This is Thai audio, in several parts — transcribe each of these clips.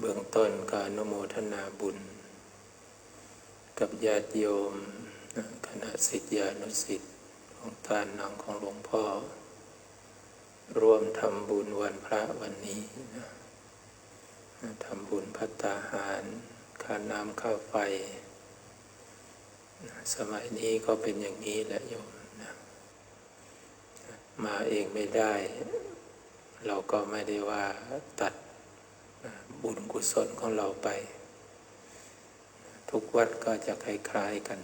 เบื้องต้นก็อนุโมทนาบุญ กับญาติโยมคณะสิทธิานุสิทธิ์ของทานนังของหลวงพ่อ ร่วมทำบุญวันพระวันนี้นะทำบุญพัตตาหารค่าน้ำค่าไฟ สมัยนี้ก็เป็นอย่างนี้แหละโยมนะมาเองไม่ได้ เราก็ไม่ได้ว่าตัด บุญกุศลของเราไป ทุกวัดก็จะคล้ายๆกัน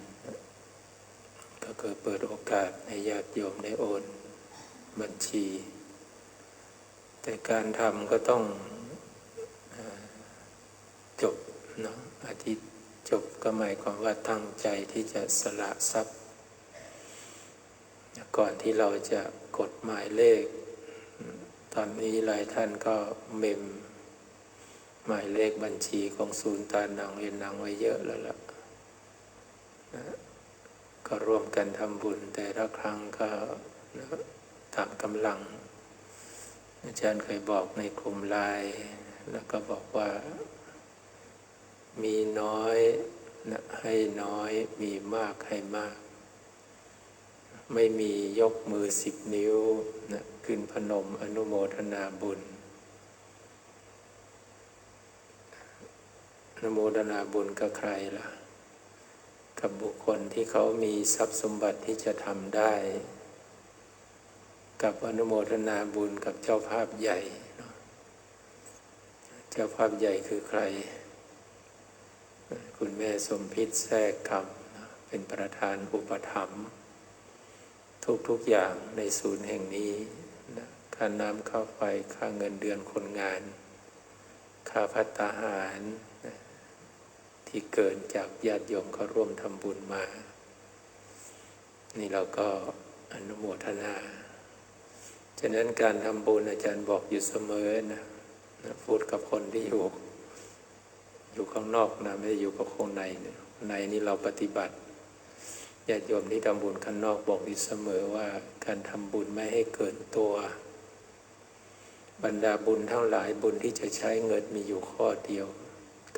ก็เกิดเปิดโอกาสให้ญาติโยมได้โอนบัญชี แต่การทำก็ต้องอจบเนาะอาทิตย์จบก็หมายความว่าตั้งใจที่จะสละทรัพย์ ก่อนที่เราจะกดหมายเลข ตอนนี้หลายท่านก็เมม หมายเลขบัญชีของศูนย์ตาหนังเวียนหนังไว้เยอะแล้วล่ะนะก็ร่วมกันทำบุญแต่ละครั้งก็นะตามกำลัง อาจารย์เคยบอกในกลุ่มไลน์แล้วก็บอกว่า มีน้อยนะให้น้อยมีมากให้มาก ไม่มียกมือสิบนิ้วนะขึ้นพนมอนุโมทนาบุญ นุโมทนาบุญกับใครล่ะ กับบุคคลที่เขามีทรัพย์สมบัติที่จะทำได้ กับอนุโมทนาบุญกับเจ้าภาพใหญ่ เจ้าภาพใหญ่คือใคร คุณแม่สมพิษแทรกคำเป็นประธานอุปถัมภ์ทุกๆอย่างในศูนย์แห่งนี้ค่าน้ำค่าไฟค่าเงินเดือนคนงาน ค่าพัตตาหาร ที่เกินจากญาติโยมเขาร่วมทำบุญมา นี่เราก็อนุโมทนา ฉะนั้นการทำบุญอาจารย์บอกอยู่เสมอนะนะพูดกับคนที่อยู่ อยู่ข้างนอกนะไม่ได้อยู่กับคนในนี่ยในนี่เราปฏิบัติญาติโยมที่ทำบุญข้างนอกบอกอยู่เสมอว่าการทำบุญไม่ให้เกินตัว บรรดาบุญทั้งหลายบุญที่จะใช้เงินมีอยู่ข้อเดียว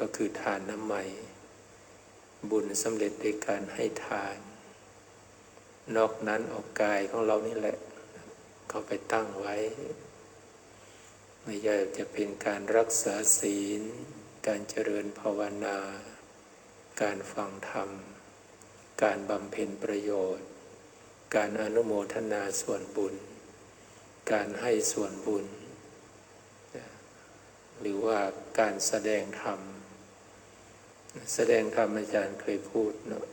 ก็คือทานน้ำใหม่ บุญสำเร็จในการให้ทาน นอกนั้นออกกายของเรานี่แหละเขาไปตั้งไว้ ไม่ใช่จะเป็นการรักษาศีล การเจริญภาวนา การฟังธรรม การบำเพ็ญประโยชน์ การอนุโมทนาส่วนบุญ การให้ส่วนบุญหรือว่าการแสดงธรรม แสดงธรรมอาจารย์เคยพูดเนาะ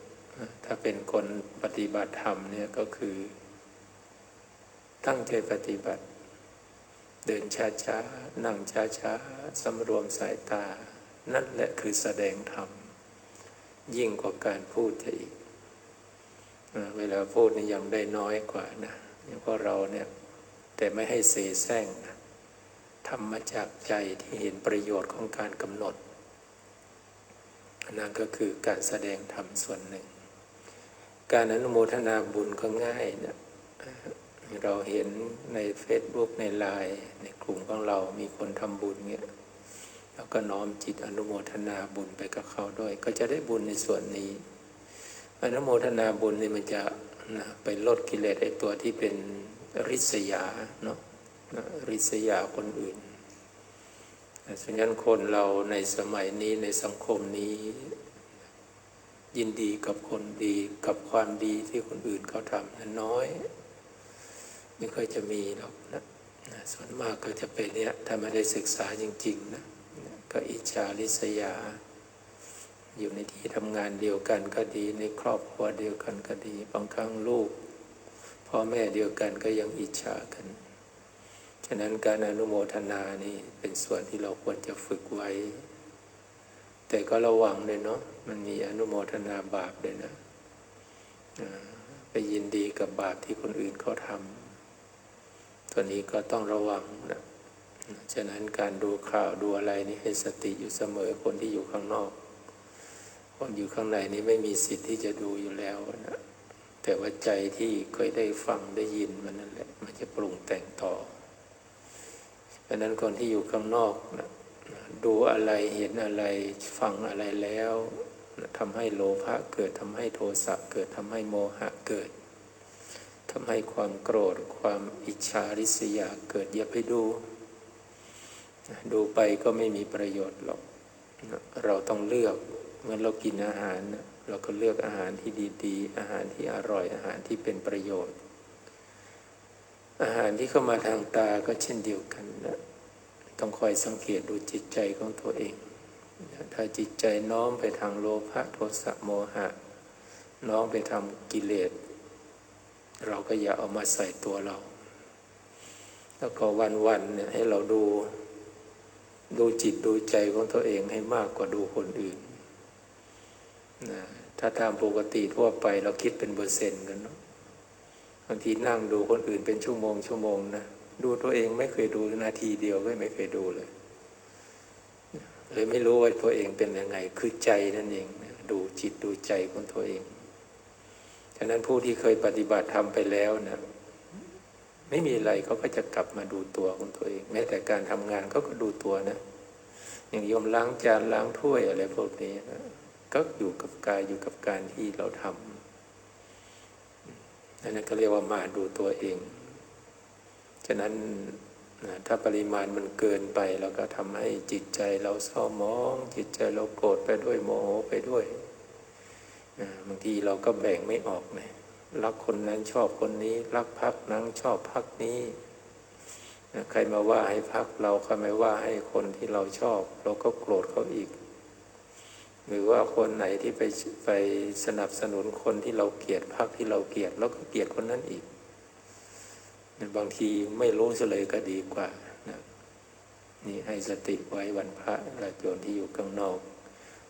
ถ้าเป็นคนปฏิบัติธรรมเนี่ยก็คือ ตั้งใจปฏิบัติ เดินช้าๆ นั่งช้าๆสำรวมสายตา นั่นแหละคือแสดงธรรม ยิ่งกว่าการพูดจะอีก เวลาพูดนี่ยังได้น้อยกว่านะเพราะเราเนี่ย แต่ไม่ให้เสแสร้งนะทำมาจากใจที่เห็นประโยชน์ของการกำหนด นั่นก็คือการแสดงธรรมส่วนหนึ่ง การอนุโมทนาบุญก็ง่ายนะเราเห็นใน Facebook ในไลน์ในกลุ่มของเรามีคนทำบุญเนี่ยแล้วก็น้อมจิตอนุโมทนาบุญไปกับเขาด้วย ก็จะได้บุญในส่วนนี้ อนุโมทนาบุญนี่มันจะนะไปลดกิเลสไอตัวที่เป็นริษยาเนาะนะริษยาคนอื่น ฉะนั้นคนเราในสมัยนี้ในสังคมนี้ ยินดีกับคนดีกับความดีที่คนอื่นเขาทำนั้นน้อย ไม่ค่อยจะมีหรอกนะส่วนมากก็จะเป็นเนี่ยถ้าไม่ได้ศึกษาจริงๆนะก็อิจฉาริษยา อยู่ในที่ทำงานเดียวกันก็ดี ในครอบครัวเดียวกันก็ดี บางครั้งลูกพ่อแม่เดียวกันก็ยังอิจฉากัน ฉะนั้นการอนุโมทนานี่เป็นส่วนที่เราควรจะฝึกไว้ แต่ก็ระวังเลยเนาะมันมีอนุโมทนาบาปเลยนะไปยินดีกับบาปที่คนอื่นเขาทำตัวนี้ก็ต้องระวังนะฉะนั้นการดูข่าวดูอะไรนี่ให้สติอยู่เสมอคนที่อยู่ข้างนอก คนอยู่ข้างในนี้ไม่มีสิทธิ์ที่จะดูอยู่แล้วนะแต่ว่าใจที่เคยได้ฟังได้ยินมันนั่นแหละ มันจะปรุง แต่งต่อเพราะนั้นคนที่อยู่ข้างนอกนะดูอะไรเห็นอะไรฟังอะไรแล้วทำให้โลภะเกิดทำให้โทสะเกิดทำให้โมหะเกิดทำให้ความโกรธความอิจฉาริษยาเกิดอย่าไปดู ดูไปก็ไม่มีประโยชน์หรอกเราต้องเลือกเมื่อเรากินอาหาร เราก็เลือกอาหารที่ดีๆ อาหารที่อร่อยอาหารที่เป็นประโยชน์ อาหารที่เข้ามาทางตาก็เช่นเดียวกันนะต้องคอยสังเกตดูจิตใจของตัวเองถ้าจิตใจน้อมไปทางโลภะโทสะโมหะ น้อมไปทำกิเลส เราก็อย่าเอามาใส่ตัวเรา แล้วก็วันๆเนี่ยให้เราดูดูจิตดูใจของตัวเองให้มากกว่าดูคนอื่นนะถ้าตามปกติทั่วไปเราคิดเป็นเปอร์เซ็นต์กันเนาะ บางทีนั่งดูคนอื่นเป็นชั่วโมงชั่วโมงนะดูตัวเองไม่เคยดูนาทีเดียวก็ไม่เคยดูเลยเลยไม่รู้ว่าตัวเองเป็นยังไง คือใจนั่นเองดูจิตดูใจของตัวเองฉะนั้นผู้ที่เคยปฏิบัติทำไปแล้วนะไม่มีอะไรเขาก็จะกลับมาดูตัวของตัวเอง แม้แต่การทำงานเขาก็ดูตัวนะอย่างโยมล้างจานล้างถ้วยอะไรพวกนี้นะก็อยู่กับกายอยู่กับการที่เราทำ นั่นก็เรียกว่ามาดูตัวเอง ฉะนั้นถ้าปริมาณมันเกินไปเราก็ทำให้จิตใจเราเศร้ามอง จิตใจเราโกรธไปด้วยโมโหไปด้วยบางทีเราก็แบ่งไม่ออกเลยรักคนนั้นชอบคนนี้ รักพักนั้นชอบพักนี้ใครมาว่าให้พักเราใครมาว่าให้คนที่เราชอบ เราก็โกรธเขาอีก หรือว่าคนไหนที่ไปไปสนับสนุนคนที่เราเกลียดพักที่เราเกลียดเราก็เกลียดคนนั้นอีก บางทีไม่รู้เฉลยก็ดีกว่านะนี่ให้สติไว้วันพระราโยนที่อยู่ข้างนอก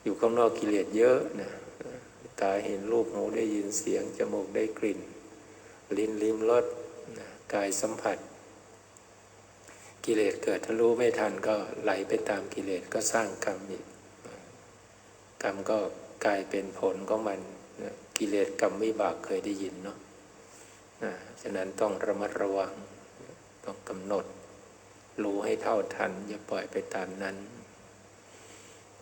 อยู่ข้างนอกกิเลสเยอะนะตาเห็นรูปหูได้ยินเสียง จมูกได้กลิ่น ลิ้นลิ้มรสกายสัมผัส กิเลสเกิดถ้ารู้ไม่ทันก็ไหลไปตามกิเลสก็สร้างกรรมอีก กรรมก็กลายเป็นผลของมันกิเลสกรรมวิบากเคยได้ยินเนาะฉะนั้นต้องระมัดระวัง ต้องกำหนด รู้ให้เท่าทัน อย่าปล่อยไปตามนั้น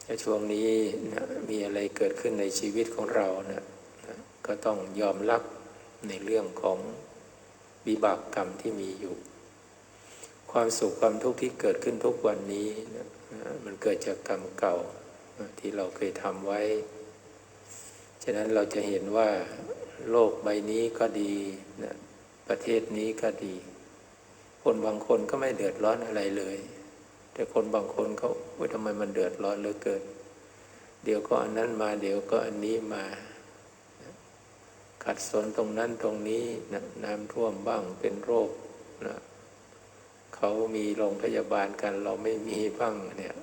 ถ้าช่วงนี้นะมีอะไรเกิดขึ้นในชีวิตของเรานะนะก็ต้องยอมรับในเรื่องของวิบากกรรมที่มีอยู่ ความสุขความทุกข์ที่เกิดขึ้นทุกวันนี้นะนะมันเกิดจากกรรมเก่า ที่เราเคยทำไว้ ฉะนั้นเราจะเห็นว่าโลกใบนี้ก็ดีนะประเทศนี้ก็ดี คนบางคนก็ไม่เดือดร้อนอะไรเลย แต่คนบางคนเขาว่าทำไมมันเดือดร้อนเหลือเกิน เดี๋ยวก็อันนั้นมาเดี๋ยวก็อันนี้มาขัดสนตรงนั้นตรงนี้นะน้ำท่วมบ้างเป็นโรคนะเขามีโรงพยาบาลกันเราไม่มีบ้างเนี่ย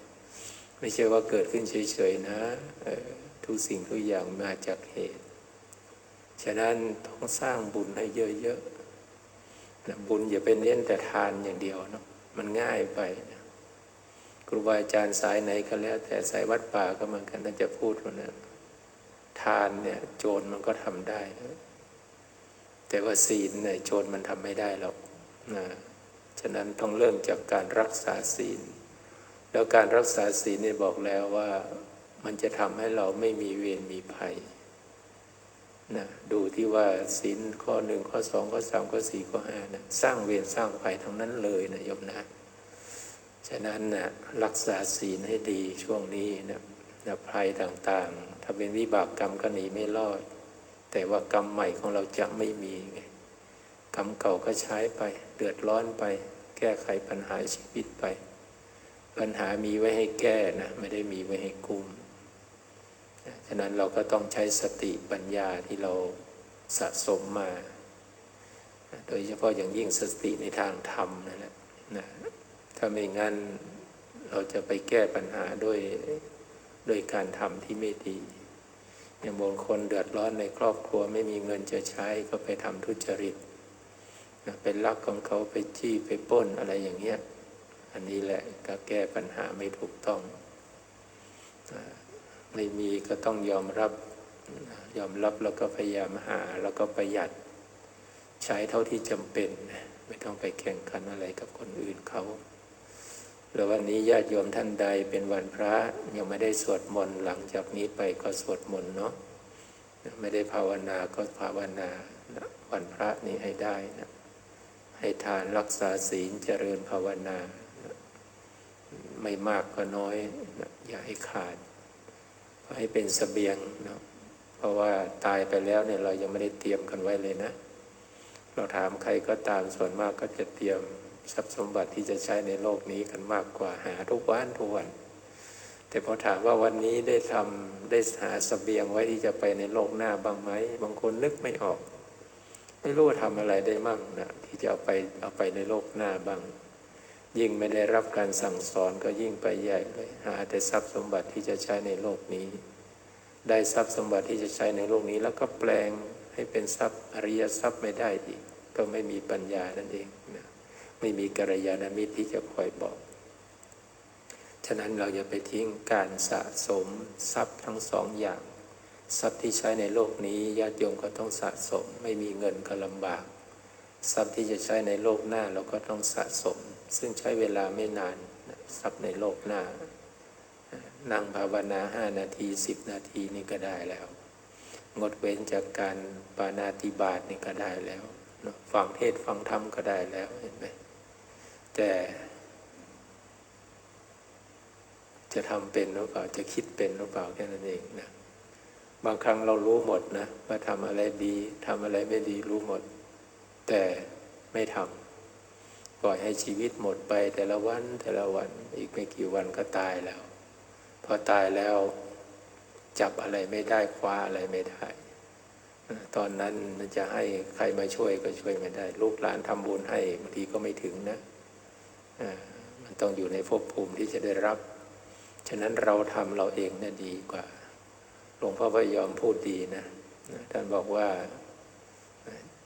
ไม่ใช่ว่าเกิดขึ้นเฉยๆนะทุกสิ่งทุกอย่างมาจากเหตุ ฉะนั้นต้องสร้างบุญให้เยอะๆนะบุญอย่าเป็นเน้นแต่ทานอย่างเดียวเนาะมันง่ายไปนะครูบาอาจารย์สายไหนก็แล้ว แต่สายวัดป่าก็เหมือนกันท่านจะพูดว่านะทานเนี่ยโจรมันก็ทำได้นะแต่ว่าศีลเนี่ยโจรมันทำไม่ได้หรอกนะฉะนั้นต้องเริ่มจากการรักษาศีล แล้วการรักษาศีลเนี่ยบอกแล้วว่ามันจะทำให้เราไม่มีเวรมีภัยนะดูที่ว่าศีลข้อหนึ่งข้อสองข้อสามข้อสี่ข้อห้านะสร้างเวรสร้างภัยทั้งนั้นเลยนะโยมนะ ฉะนั้นนะรักษาศีลให้ดีช่วงนี้นะนะภัยต่างๆ ถ้าเป็นวิบากกรรมก็หนีไม่รอด แต่ว่ากรรมใหม่ของเราจะไม่มีไงกรรมเก่าก็ใช้ไป เดือดร้อนไป แก้ไขปัญหาชีวิตไป ปัญหามีไว้ให้แก้นะไม่ได้มีไว้ให้กุมฉะนั้นเราก็ต้องใช้สติปัญญาที่เราสะสมมา โดยเฉพาะอย่างยิ่งสติในทางธรรมนั่นแหละนะถ้าไม่งั้นเราจะไปแก้ปัญหาด้วยด้วยการทำที่ไม่ดีอย่างบางคนเดือดร้อนในครอบครัวไม่มีเงินจะใช้ก็ไปทำทุจริตนะไปลักของเขาไปจี้ไปป้นอะไรอย่างเงี้ย อันนี้แหละก็แก้ปัญหาไม่ถูกต้อง ไม่มีก็ต้องยอมรับ ยอมรับแล้วก็พยายามหาแล้วก็ประหยัด ใช้เท่าที่จำเป็น ไม่ต้องไปแข่งขันอะไรกับคนอื่นเขาหรือวันนี้ญาติโยมท่านใดเป็นวันพระยังไม่ได้สวดมนต์หลังจากนี้ไปก็สวดมนต์เนาะไม่ได้ภาวนาก็ภาวนาวันพระนี้ให้ได้นะให้ทานรักษาศีลเจริญภาวนา ไม่มากก็น้อยนะอย่าให้ขาดให้เป็นสเสบียงนะเพราะว่าตายไปแล้วเนี่ยเรายังไม่ได้เตรียมกันไว้เลยนะ เราถามใครก็ตามส่วนมากก็จะเตรียมทรัพย์สมบัติที่จะใช้ในโลกนี้กันมากกว่าหาทุกวันทุกวัน แต่พอถามว่าวันนี้ได้ทำได้หาสเสบียงไว้ที่จะไปในโลกหน้าบ้างไหมบางคนนึกไม่ออก ไม่รู้ว่าทำอะไรได้มั่งนะที่จะเอาไปเอาไปในโลกหน้าบ้าง ยิ่งไม่ได้รับการสั่งสอนก็ยิ่งไปใหญ่เลย หาแต่ทรัพย์สมบัติที่จะใช้ในโลกนี้ ได้ทรัพย์สมบัติที่จะใช้ในโลกนี้ แล้วก็แปลงให้เป็นทรัพย์อริยทรัพย์ไม่ได้อีก ก็ไม่มีปัญญานั่นเองนะไม่มีกัลยาณมิตรที่จะคอยบอก ฉะนั้นเราอย่าไปทิ้งการสะสมทรัพย์ทั้งสองอย่าง ทรัพย์ที่ใช้ในโลกนี้ญาติโยมก็ต้องสะสม ไม่มีเงินก็ลำบาก ทรัพย์ที่จะใช้ในโลกหน้าเราก็ต้องสะสม ซึ่งใช้เวลาไม่นานทรัพย์ในโลกหน้า นั่งภาวนาห้านาทีสิบนาทีนี่ก็ได้แล้ว งดเว้นจากการปานาติบาตนี่ก็ได้แล้วฟังเทศฟังธรรมก็ได้แล้วเห็นไหมแต่ จะทำเป็นหรือเปล่าจะคิดเป็นหรือเปล่าแค่นั้นเองนะบางครั้งเรารู้หมดนะว่าทำอะไรดีทำอะไรไม่ดีรู้หมด แต่ไม่ทำ ปล่อยให้ชีวิตหมดไปแต่ละวันแต่ละวันอีกไม่กี่วันก็ตายแล้ว พอตายแล้วจับอะไรไม่ได้คว้าอะไรไม่ได้ ตอนนั้นจะให้ใครมาช่วยก็ช่วยไม่ได้ ลูกหลานทำบุญให้บางทีก็ไม่ถึงนะมันต้องอยู่ในภพภูมิที่จะได้รับ ฉะนั้นเราทำเราเองเนี่ยดีกว่าหลวงพ่อพยอมพูดดีนะท่านบอกว่า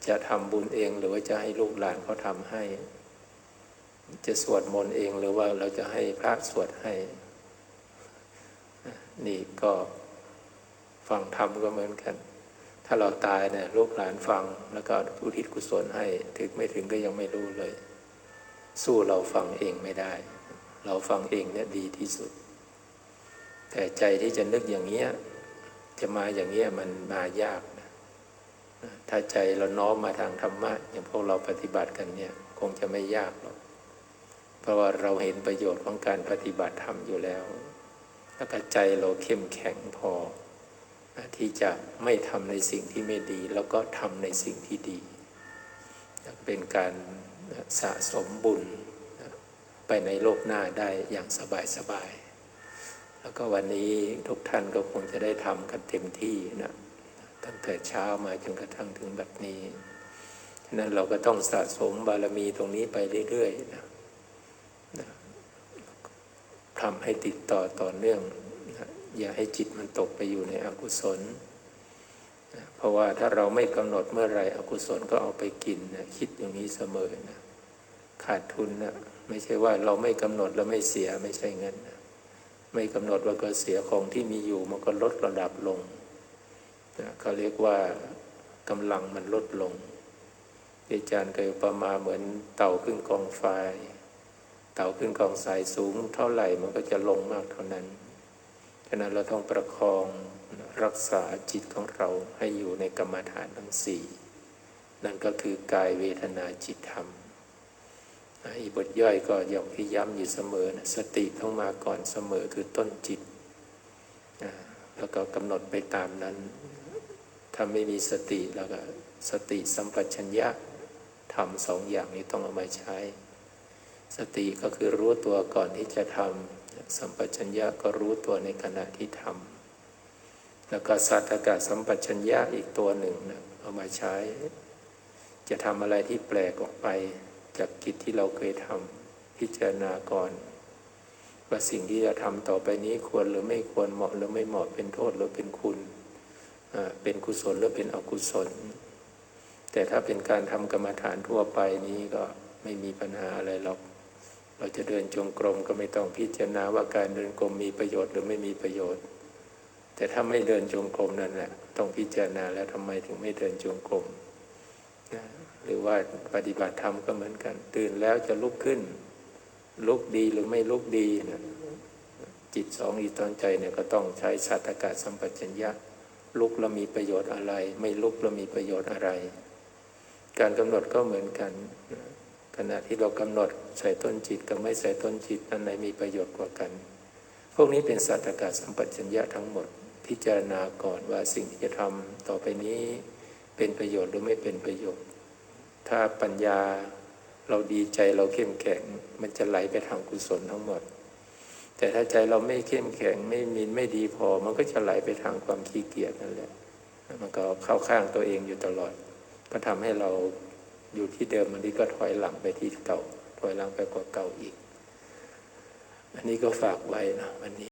จะทำบุญเองหรือว่าจะให้ลูกหลานเขาทำให้ จะสวดมนต์เองหรือว่าเราจะให้พระสวดให้ นี่ก็ฟังธรรมก็เหมือนกัน ถ้าเราตายเนี่ยลูกหลานฟังแล้วก็อุทิศกุศลให้ ถึงไม่ถึงก็ยังไม่รู้เลย สู้เราฟังเองไม่ได้ เราฟังเองเนี่ยดีที่สุด แต่ใจที่จะนึกอย่างเงี้ยจะมาอย่างเงี้ยมันมายากนะถ้าใจเราน้อมมาทางธรรมะอย่างพวกเราปฏิบัติกันเนี่ย คงจะไม่ยากหรอก เพราะว่าเราเห็นประโยชน์ของการปฏิบัติธรรมอยู่แล้ว แล้วก็ใจเราเข้มแข็งพอ ที่จะไม่ทำในสิ่งที่ไม่ดี แล้วก็ทำในสิ่งที่ดี เป็นการสะสมบุญไปในโลกหน้าได้อย่างสบายสบายแล้วก็วันนี้ทุกท่านก็คงจะได้ทำกันเต็มที่นะตั้งแต่เช้ามาจนกระทั่งถึงแบบนี้ ฉะนั้นเราก็ต้องสะสมบารมีตรงนี้ไปเรื่อยๆนะนะ ทำให้ติดต่อต่อเนื่อง อย่าให้จิตมันตกไปอยู่ในอกุศล เพราะว่าถ้าเราไม่กำหนดเมื่อไรอกุศลก็เอาไปกินนะคิดอย่างนี้เสมอนะขาดทุนนะไม่ใช่ว่าเราไม่กำหนดแล้วไม่เสียไม่ใช่เงินนะไม่กำหนดว่าก็เสียของที่มีอยู่มันก็ลดระดับลงนะเขาเรียกว่ากำลังมันลดลงอาจารย์เคยประมาเหมือนเต่าขึ้นกองไฟ เต่าขึ้นกองสายสูงเท่าไหร่มันก็จะลงมากเท่านั้น ฉะนั้นเราต้องประคองรักษาจิตของเราให้อยู่ในกรรมฐานทั้งสี่นั่นก็คือกายเวทนาจิตธรรมอีบทย่อยก็ย่อมพิย้ำอยู่เสมอนะสติต้องมาก่อนเสมอคือต้นจิต แล้วก็กำหนดไปตามนั้น ถ้าไม่มีสติแล้วก็สติสัมปชัญญะทำสองอย่างนี้ต้องเอามาใช้ สติก็คือรู้ตัวก่อนที่จะทำสัมปชัญญะก็รู้ตัวในขณะที่ทำแล้วก็สัตตกะสัมปชัญญะอีกตัวหนึ่งนะเอามาใช้ จะทำอะไรที่แปลกออกไป จากกิจที่เราเคยทำพิจารณาก่อนว่าสิ่งที่จะทำต่อไปนี้ควรหรือไม่ควรเหมาะหรือไม่เหมาะเป็นโทษหรือเป็นคุณเป็นกุศลหรือเป็นอกุศล แต่ถ้าเป็นการทำกรรมฐานทั่วไปนี้ก็ไม่มีปัญหาอะไรหรอก เราจะเดินจงกรมก็ไม่ต้องพิจารณาว่าการเดินกรมมีประโยชน์หรือไม่มีประโยชน์ แต่ถ้าไม่เดินจงกรมนั่นแหละต้องพิจารณาแล้วทำไมถึงไม่เดินจงกรมนะหรือว่าปฏิบัติธรรมก็เหมือนกัน ตื่นแล้วจะลุกขึ้น ลุกดีหรือไม่ลุกดีนะจิตสองอีตอนใจเนี่ยก็ต้องใช้สัตตกาสัมปชัญญะลุกแล้วมีประโยชน์อะไร ไม่ลุกแล้วมีประโยชน์อะไร การกำหนดก็เหมือนกันนะ ขณะที่เรากำหนดใส่ต้นจิตกับไม่ใส่ต้นจิตอันไหนมีประโยชน์กว่ากัน พวกนี้เป็นสัตตกาสัมปชัญญะทั้งหมด พิจารณาก่อนว่าสิ่งที่จะทำต่อไปนี้เป็นประโยชน์หรือไม่เป็นประโยชน์ ถ้าปัญญาเราดีใจเราเข้มแข็ง มันจะไหลไปทางกุศลทั้งหมด แต่ถ้าใจเราไม่เข้มแข็งไม่มีไม่ดีพอ มันก็จะไหลไปทางความขี้เกียจนั่นแหละมันก็เข้าข้างตัวเองอยู่ตลอด ก็ทำให้เรา อยู่ที่เดิมอันนี้ก็ถอยหลังไปที่เก่า ถอยหลังไปกว่าเก่าอีก อันนี้ก็ฝากไว้นะวันนี้